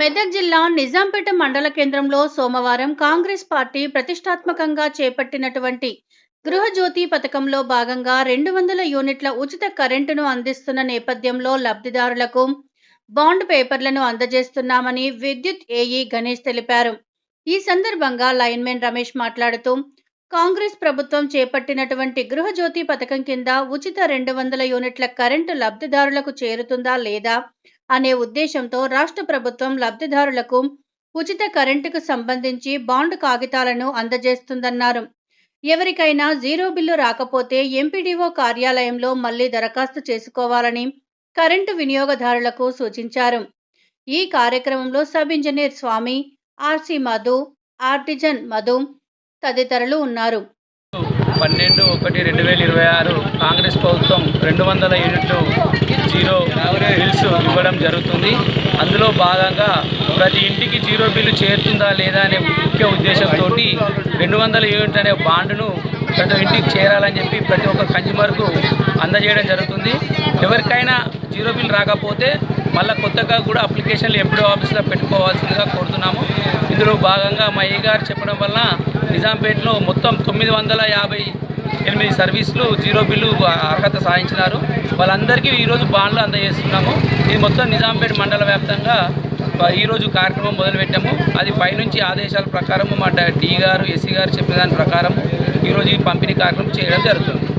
మెదక్ జిల్లా నిజాంపేట మండల కేంద్రంలో సోమవారం కాంగ్రెస్ పార్టీ ప్రతిష్టాత్మకంగా చేపట్టినటువంటి గృహజ్యోతి పథకంలో భాగంగా రెండు వందల యూనిట్ల ఉచిత కరెంటును అందిస్తున్న నేపథ్యంలో లబ్ధిదారులకు బాండ్ పేపర్లను అందజేస్తున్నామని విద్యుత్ ఏఈ గణేష్ తెలిపారు. ఈ సందర్భంగా లైన్మెన్ రమేష్ మాట్లాడుతూ కాంగ్రెస్ ప్రభుత్వం చేపట్టినటువంటి గృహజ్యోతి పథకం కింద ఉచిత రెండు వందల యూనిట్ల కరెంటు లబ్ధిదారులకు చేరుతుందా లేదా అనే ఉద్దేశంతో రాష్ట్ర ప్రభుత్వం లబ్ధిదారులకు ఉచిత కరెంటుకు సంబంధించి బాండ్ కాగితాలను అందజేస్తుందన్నారు. ఎవరికైనా జీరో బిల్లు రాకపోతే ఎంపీడీఓ కార్యాలయంలో మళ్ళీ దరఖాస్తు చేసుకోవాలని కరెంటు వినియోగదారులకు సూచించారు. ఈ కార్యక్రమంలో sub engineer Swamy RC Madhu artisan Madhu తదితరులు ఉన్నారు. పన్నెండు ఒకటి రెండు వేల ఇరవై ఆరు కాంగ్రెస్ ప్రభుత్వం రెండు వందల యూనిట్లు జీరో బిల్స్ ఇవ్వడం జరుగుతుంది. అందులో భాగంగా ప్రతి ఇంటికి జీరో బిల్లు చేరుతుందా లేదా అనే ముఖ్య ఉద్దేశంతో రెండు వందల యూనిట్ అనే బాండ్ను ప్రతి ఇంటికి చేరాలని చెప్పి ప్రతి ఒక్క కన్జ్యూమర్కు అందజేయడం జరుగుతుంది. ఎవరికైనా జీరో బిల్ రాకపోతే మళ్ళీ కొత్తగా కూడా అప్లికేషన్లు ఎప్పుడో ఆఫీస్లో పెట్టుకోవాల్సిందిగా కోరుతున్నాము. ఇందులో భాగంగా మా ఏ గారు చెప్పడం వల్ల నిజాంపేటలో మొత్తం తొమ్మిది వందల యాభై ఎనిమిది సర్వీసులు జీరో బిల్లు అర్హత సాధించినారు. వాళ్ళందరికీ ఈరోజు బాండ్లు అందజేస్తున్నాము. ఇది మొత్తం నిజాంపేట మండల వ్యాప్తంగా ఈరోజు కార్యక్రమం మొదలుపెట్టాము. అది పైనుంచి ఆదేశాల ప్రకారము మా డ- డి గారు ఎస్సీ గారు చెప్పిన దాని ప్రకారం ఈరోజు ఈ పంపిణీ కార్యక్రమం చేయడం జరుగుతుంది.